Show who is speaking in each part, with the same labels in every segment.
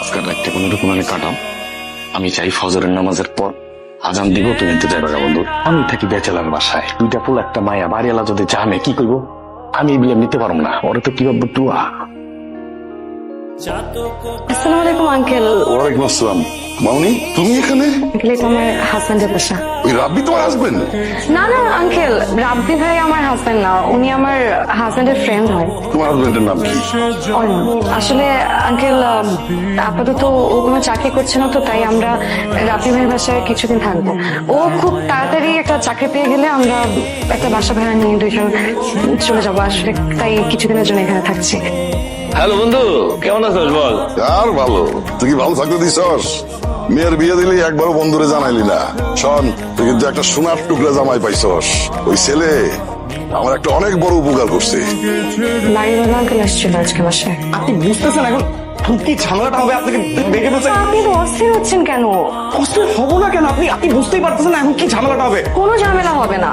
Speaker 1: আজকের রাতটা কোনো রকম আমি কাটাও আমি চাই ফজরের নামাজের পর আজান দিব তুমি যাইবা গা বন্ধু। আমি থাকি বেচালার বাসায়। দুইটা ফুল একটা মায়া। বাড়িওয়ালা যদি জানে কি করব আমি এই বিয়ে নিতে পারব না। ওরে তো কি ভাববো টুয়া
Speaker 2: আসসালামু আলাইকুম আঙ্কেল।
Speaker 3: ওয়ালাইকুম আসসালাম। মামনি তুমি এখানে?
Speaker 2: এটা আমার হাজবেন্ডের বাসা
Speaker 3: ওই রাব্বি তোমার হাজবেন্ড
Speaker 2: না না আঙ্কেল রাব্বি ভাই আমার হাজবেন্ড না উনি আমার হাজবেন্ডের ফ্রেন্ড হয়।
Speaker 3: তোমার হাজবেন্ডের নাম কি?
Speaker 2: অয়ন। আসলে আঙ্কেল আপাতত ও কোনো চাকরি করছে না তো তাই আমরা রাব্বি ভাইয়ের বাসায় কিছুদিন থাকব। ও খুব তাড়াতাড়ি একটা চাকরি পেয়ে গেলে আমরা একটা বাসা ভাড়া নিয়ে দুইজন চলে যাব আসলে তাই কিছুদিনের জন্য এখানে থাকছি।
Speaker 1: হ্যালো বন্ধু কেমন আছিস বল?
Speaker 3: আর ভালো। তুই কি ভালো থাকতে দিছস? মেয়ের বিয়ে দিলি একবারও বন্ধুরে জানাইলি না। শোন তুই কিন্তু একটা সোনার টুকরা জামাই পাইছস। ওই ছেলে আমার একটা অনেক বড় উপকার করছে।
Speaker 2: বাড়িওয়ালা আঙ্কেল আসছিল আজকে বাসায়।
Speaker 1: আপনি বুঝতেছেন এখন? কি ঝামেলাটা হবে আপনাকে দেখে বলছে
Speaker 2: আপনি তো অস্থির হচ্ছেন কেন?
Speaker 1: কষ্ট হব না কেন? আপনি আপনি বুঝতেই পারতেছেন না এখন কি ঝামেলাটা হবে।
Speaker 2: কোনো ঝামেলা হবে না।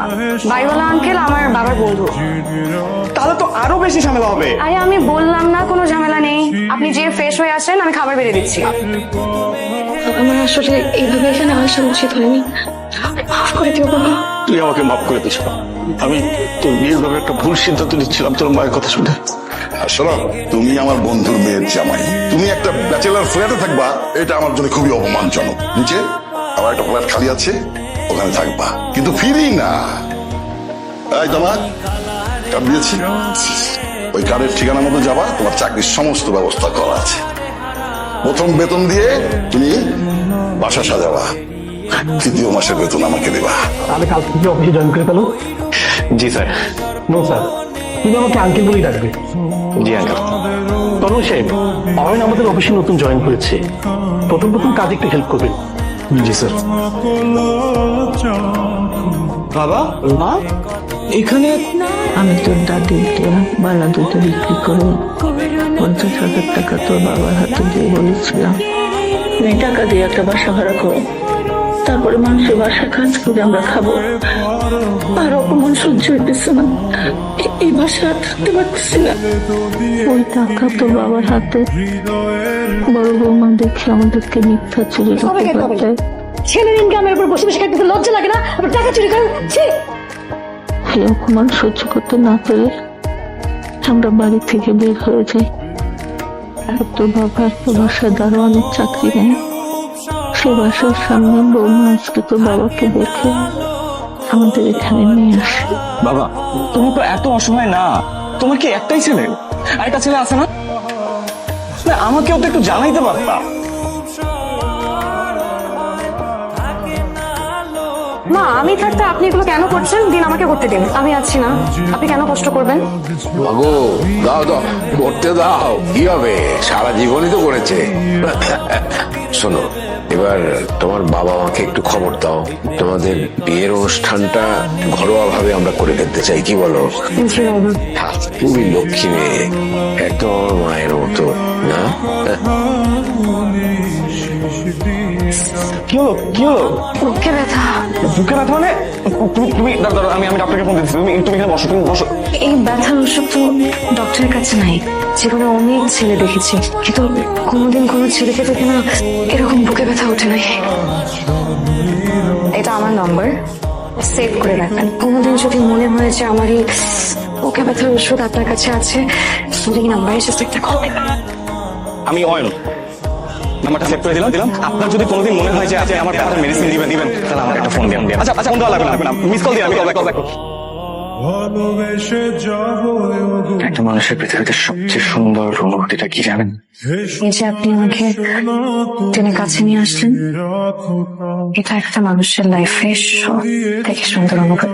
Speaker 2: বাড়িওয়ালা আঙ্কেল আমার বাবার বন্ধু।
Speaker 1: তাহলে তো আরও বেশি ঝামেলা হবে।
Speaker 2: আরে আমি বললাম না কোনো ঝামেলা নেই। আপনি যে ফ্রেশ হয়ে আসেন আমি খাবার বেড়ে দিচ্ছি। আমার আসলে এইভাবে এখানে আসা উচিত হয়নি। মাফ করে দিও বাবা।
Speaker 1: তুই আমাকে মাফ করে দিস আমি তোর বিয়ের ব্যাপারে একটা ভুল সিদ্ধান্ত নিচ্ছিলাম তোর মায়ের কথা শুনে।
Speaker 3: শোনো তুমি আমার বন্ধুর মেয়ের জামাই। তুমি একটা ব্যাচেলার ফ্ল্যাটে থাকবা এটা আমার জন্য খুবই অপমানজনক। নিচে আমার একটা ফ্ল্যাট খালি আছে ওখানে থাকবা। কিন্তু ফিরি না। এই তোমার কার্ড দিয়েছি। ওই কার্ডের ঠিকানা মতো যাবা তোমার চাকরির সমস্ত ব্যবস্থা করা আছে। প্রথম বেতন দিয়ে তুমি বাসা সাজাবা। তৃতীয় মাসের বেতন আমাকে দেবা।
Speaker 4: তাহলে কাল থেকে অফিসে জয়েন করে ফেলো
Speaker 1: জি স্যার
Speaker 4: নো স্যার তুমি আমাকে আঙ্কেল বলেই ডাকবে।
Speaker 1: জি আঙ্কেল
Speaker 4: তরুণ সাহেব অয়ন আমাদের অফিসে নতুন জয়েন করেছে। প্রথম প্রথম কাজে একটু হেল্প করবেন।
Speaker 1: জি স্যার
Speaker 4: বাবা মা? এখানে
Speaker 5: আমি তোর দেয়া বালা দুটো বিক্রি করে পঞ্চাশ হাজার টাকা তোর বাবার হাতে দিয়ে বলেছিলাম। তুমি টাকা দিয়ে একটা বাসা ভাড়া করো। তারপরে মানুষের বাসা কাজ করে আমরা খাব। আর অপমান সহ্য হইতেছে না। এই বাসা থাকতে পারতেছি না। ওই টাকা তোর বাবার হাতে। বড় বৌমা দেখে আমাদেরকে মিথ্যা চুরি করতে পারতে।
Speaker 6: ছেলের ইনকামের উপর বসে বসে খাইতে লজ্জা লাগে না। আবার টাকা চুরি করেন ছি!
Speaker 5: এই অপমান সহ্য করতে না পেরে আমরা বাড়ি থেকে বের হয়ে যাই। আর তোর বাবা একটা বাসায় দারোয়ানের চাকরি নেয় সে বাসার সামনে বৌমা আজকে তোর বাবাকে দেখে আমাদের এখানে নিয়ে আসে।
Speaker 1: বাবা তুমি তো এত অসহায় না। তোমার কি একটাই ছেলে? আরেকটা ছেলে আছে না? না, আমাকেও তো একটু জানাইতে পারতা।
Speaker 2: মা আমি থাকতে আপনি এগুলো কেন করছেন? দিন আমাকে করতে দিন। আমি আছি না। আপনি কেন কষ্ট করবেন?
Speaker 7: মাগো দাও দাও করতে দাও। কি হবে? সারা জীবনই তো করেছে। শোনো এবার তোমার বাবা মাকে একটু খবর দাও। তোমাদের বিয়ের অনুষ্ঠানটা ঘরোয়া ভাবে আমরা করে ফেলতে চাই কি বলো?
Speaker 2: খুবই
Speaker 7: তুমি লক্ষ্মী মেয়ে একদম মায়ের মতো না?
Speaker 1: কি হলো? কি হলো?
Speaker 2: বুকে ব্যথা।
Speaker 1: বুকে ব্যথা মানে? তুমি তুমি আমি আমি ডাক্তারকে ফোন দিচ্ছি। তুমি তুমি এখানে বসো তুমি বসো।
Speaker 2: এই ব্যথার ওষুধ তো ডক্টরের কাছে নাই। জীবনে অনেক ছেলে দেখেছি। কিন্তু কোনোদিন কোনো ছেলেকে দেখে না এরকম বুকে ব্যথা ওঠে নাই। এটা আমার নম্বর সেভ করে রাখবেন। কোনোদিন যদি মনে হয় যে আমার এই বুকে ব্যথার ওষুধ আপনার কাছে আছে এই নাম্বারে জাস্ট একটা কল
Speaker 1: আমি অয়ন। নাম্বারটা সেভ করে দিলাম দিলাম। আপনার যদি কোনোদিন মনে হয় যে আপনি আমার ব্যথার মেডিসিন দিবেন দিবেন তাহলে আমার একটা ফোন দিন। আচ্ছা আচ্ছা ফোন দেওয়া লাগবে না, লাগবে না মিস কল দিন আমি কল ব্যাক কল ব্যাক একটা মানুষের পৃথিবীতে সবচেয়ে সুন্দর অনুভূতিটা কি জানেন?
Speaker 2: এই যে আপনি আমাকে টেনে কাছে নিয়ে আসলেন এটা একটা মানুষের লাইফে সব থেকে সুন্দর অনুভূতি।